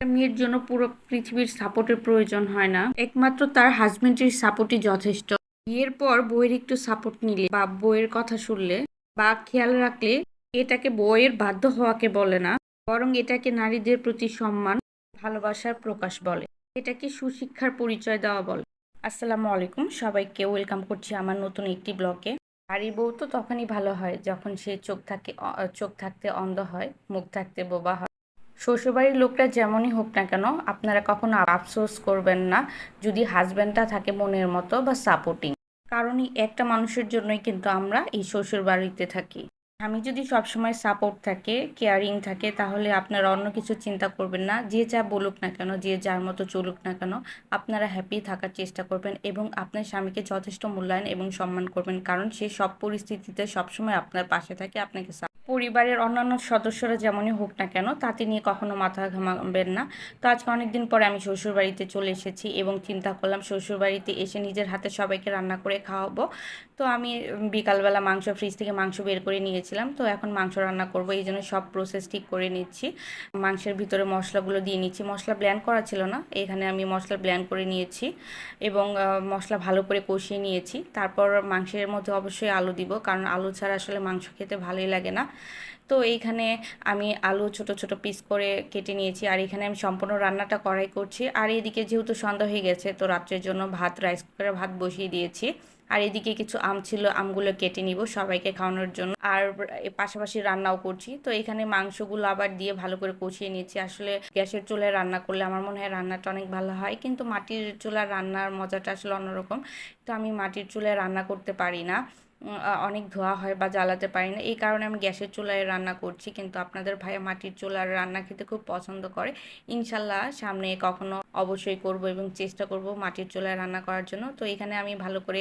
মেয়ের জন্য পুরো পৃথিবীর সাপোর্টের প্রয়োজন হয় না। একমাত্র তার হাজবেন্ডের সাপোর্টই যথেষ্ট। বিয়ের পর বইয়ের একটু সাপোর্ট নিলে বা বইয়ের কথা শুনলে বা খেয়াল রাখলে এটাকে বইয়ের বাধ্য হওয়াকে বলে না, বরং এটাকে নারীদের প্রতি সম্মান, ভালোবাসার প্রকাশ বলে। এটাকে সুশিক্ষার পরিচয় দেওয়া বলে। আসসালামু আলাইকুম, সবাইকে ওয়েলকাম করছি আমার নতুন একটি ব্লগে বাড়ির বউ তো তখনই ভালো হয় যখন সে চোখ থাকে, চোখ থাকতে অন্ধ হয়, মুখ থাকতে বোবা হয়। শ্বশুরবাড়ির লোকটা যেমনই হোক না কেন, আপনারা কখনো আফসোস করবেন না যদি হাজব্যান্ডটা থাকে মনের মতো বা সাপোর্টিং কারণ একটা মানুষের জন্যই কিন্তু আমরা এই শ্বশুরবাড়িতে থাকি। আমি যদি সবসময় সাপোর্ট থাকে কেয়ারিং থাকে, তাহলে আপনারা অন্য কিছু চিন্তা করবেন না। যে যা বলুক না কেন, যে যার মতো চলুক না কেন, আপনারা হ্যাপি থাকার চেষ্টা করবেন এবং আপনার স্বামীকে যথেষ্ট মূল্যায়ন এবং সম্মান করবেন। কারণ সে সব পরিস্থিতিতে সবসময় আপনার পাশে থাকে, আপনাকে পরিবারের অন্যান্য সদস্যরা যেমনই হোক না কেন, তাতে নিয়ে কখনো মাথা ঘামাবেন না। তো আজকে অনেকদিন পরে আমি শ্বশুরবাড়িতে চলে এসেছি এবং চিন্তা করলাম, শ্বশুরবাড়িতে এসে নিজের হাতে সবাইকে রান্না করে খাওয়াবো। তো আমি বিকালবেলা মাংস ফ্রিজ থেকে মাংস বের করে নিয়েছিলাম তো এখন মাংস রান্না করব, এই জন্য সব প্রসেস ঠিক করে নিচ্ছি। মাংসের ভিতরে মশলাগুলো দিয়ে নিচ্ছি। মশলা ব্ল্যান্ড করা ছিল না, এখানে আমি মশলা ব্ল্যান্ড করে নিয়েছি এবং মশলা ভালো করে কষিয়ে নিয়েছি। তারপর মাংসের মধ্যে অবশ্যই আলু দিব, কারণ আলু ছাড়া আসলে মাংস খেতে ভালোই লাগে না। তো এইখানে আমি আলু ছোট ছোট পিস করে কেটে নিয়েছি আর এখানে আমি সম্পূর্ণ রান্নাটা কড়াই করছি। আর এদিকে যেহেতু সন্ধ্যা হয়ে গেছে, তো রাত্রের জন্য ভাত রাইস কুকারে ভাত বসিয়ে দিয়েছি। আর এদিকে কিছু আম ছিল, আমগুলো কেটে নিব সবাইকে খাওয়ানোর জন্য। আর পাশাপাশি রান্নাও করছি। তো এখানে মাংসগুলো আবার দিয়ে ভালো করে কষিয়ে নিয়েছি। আসলে গ্যাসের চুলায় রান্না করলে আমার মনে হয় রান্নাটা অনেক ভালো হয়, কিন্তু মাটির চুলার রান্নার মজাটা আসলে অন্যরকম। তো আমি মাটির চুলায় রান্না করতে পারি না। অনেক ধোয়া হয় বা জ্বালাতে পারি না। এই কারণে আমি গ্যাসের চুলায় রান্না করছি। কিন্তু আপনাদের ভাইয়া মাটির চুলার রান্না খেতে খুব পছন্দ করে। ইনশাল্লাহ সামনে কখনো অবশ্যই করব এবং চেষ্টা করব মাটির চুলায় রান্না করার জন্য। তো এখানে আমি ভালো করে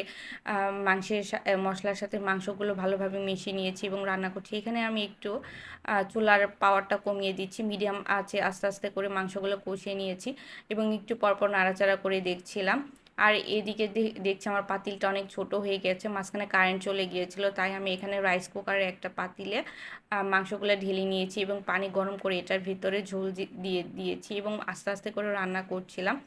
মাংসের মশলার সাথে মাংসগুলো ভালোভাবে মিশিয়ে নিয়েছি এবং রান্না করছি। এখানে আমি একটু চুলার পাওয়ারটা কমিয়ে দিচ্ছি। মিডিয়াম আছে আস্তে আস্তে করে মাংসগুলো কষিয়ে নিয়েছি এবং একটু পরপর নাড়াচাড়া করে দেখছিলাম। আর এদিকে দেখছি আমার পাতিলটা অনেক ছোট হয়ে গেছে, মাঝখানে কারেন্ট চলে গিয়েছিল, তাই আমি এখানে রাইস কুকারে একটা পাতিলে মাংসগুলো ঢেলে নিয়েছি এবং পানি গরম করে এটার ভিতরে ঝোল দিয়ে দিয়েছি এবং আস্তে আস্তে করে রান্না করছিলাম।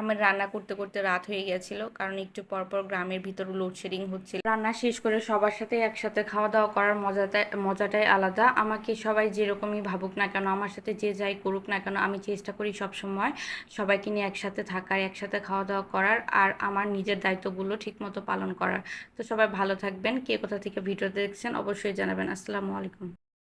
আমার রান্না করতে করতে রাত হয়ে গেছিল, কারণ একটু পরপর গ্রামের ভিতর লোডশেডিং হচ্ছিল। রান্না শেষ করে সবার সাথে একসাথে খাওয়া দাওয়া করার মজাটাই মজাটাই আলাদা। আমাকে সবাই যেরকমই ভাবুক না কেন, আমার সাথে যে যাই করুক না কেন, আমি চেষ্টা করি সব সময় সবাইকে নিয়ে একসাথে থাকার, একসাথে খাওয়া দাওয়া করার আর আমার নিজের দায়িত্বগুলো ঠিকমতো পালন করার। তো সবাই ভালো থাকবেন। কে কোথা থেকে ভিডিও দেখছেন, অবশ্যই জানাবেন। আসসালামু আলাইকুম।